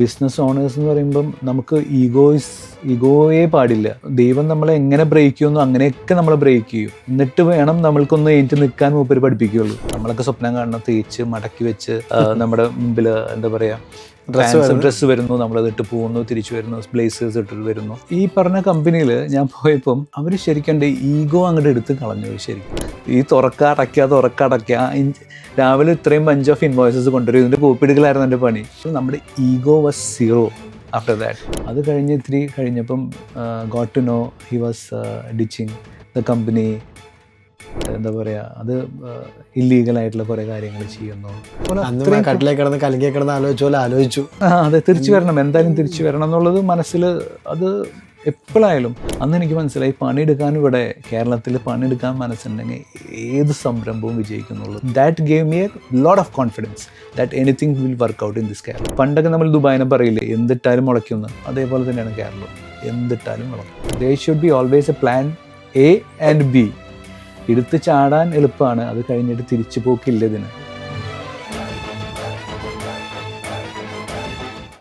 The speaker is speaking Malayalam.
ബിസിനസ് ഓണേഴ്സ് എന്ന് പറയുമ്പം നമുക്ക് ഈഗോയിസ് ഈഗോയെ പാടില്ല. ദൈവം നമ്മളെ എങ്ങനെ ബ്രേക്ക് ചെയ്യുന്നു അങ്ങനെയൊക്കെ നമ്മൾ ബ്രേക്ക് ചെയ്യും. എന്നിട്ട് വേണം നമ്മൾക്കൊന്ന് ഏറ്റു നിൽക്കാൻ മൂപ്പര് പഠിപ്പിക്കുകയുള്ളൂ. നമ്മളൊക്കെ സ്വപ്നം കാണണം തേച്ച് മടക്കി വെച്ച് നമ്മുടെ മുമ്പിൽ എന്താ പറയാ ഡ്രസ്സ് വരുന്നു. നമ്മളത് ഇട്ട് പോകുന്നു തിരിച്ചു വരുന്നു ബ്ലേസേഴ്സ് ഇട്ടിട്ട് വരുന്നു. ഈ പറഞ്ഞ കമ്പനിയിൽ ഞാൻ പോയപ്പം അവർ ശരിക്കും എന്റെ ഈഗോ അങ്ങോട്ട് എടുത്ത് കളഞ്ഞു. ശരിക്കും. ഈ തുറക്ക അടയ്ക്കുക തുറക്ക അടയ്ക്കുക രാവിലെ ഇത്രയും ബഞ്ച് ഓഫ് ഇൻവോയ്സസ് കൊണ്ടുവരും. ഇതിന്റെ കോപ്പി എടുക്കലായിരുന്നു എന്റെ പണി. നമ്മുടെ ego was zero after that അത് കഴിഞ്ഞ് ഇത്തിരി കഴിഞ്ഞപ്പം got to know he was ditching the company എന്താ പറയുക അത് ഇല്ലീഗൽ ആയിട്ടുള്ള കുറേ കാര്യങ്ങൾ ചെയ്യുന്നു. കട്ടിലേക്ക് കിടന്ന് കലങ്കി കിടന്ന് ആലോചിച്ച പോലെ ആലോചിച്ചു. ആ അതെ തിരിച്ചു വരണം എന്തായാലും തിരിച്ചു വരണം എന്നുള്ളത് മനസ്സിൽ അത് എപ്പോഴായാലും അന്ന് എനിക്ക് മനസ്സിലായി പണിയെടുക്കാൻ ഇവിടെ കേരളത്തിൽ പണിയെടുക്കാൻ മനസ്സുണ്ടെങ്കിൽ ഏത് സംരംഭവും വിജയിക്കുന്നുള്ളൂ. That gave me a lot of confidence that anything will work out in this Kerala പണ്ടൊക്കെ നമ്മൾ ദുബായിനെ പറയില്ലേ എന്തിട്ടാലും മുളയ്ക്കുന്നു അതേപോലെ തന്നെയാണ് കേരളം. എന്തിട്ടാലും മുളയ്ക്കും. They should be always a plan A and B എടുത്ത് ചാടാൻ എളുപ്പമാണ്. അത് കഴിഞ്ഞിട്ട് തിരിച്ചു പോക്കില്ല ഇതിന്.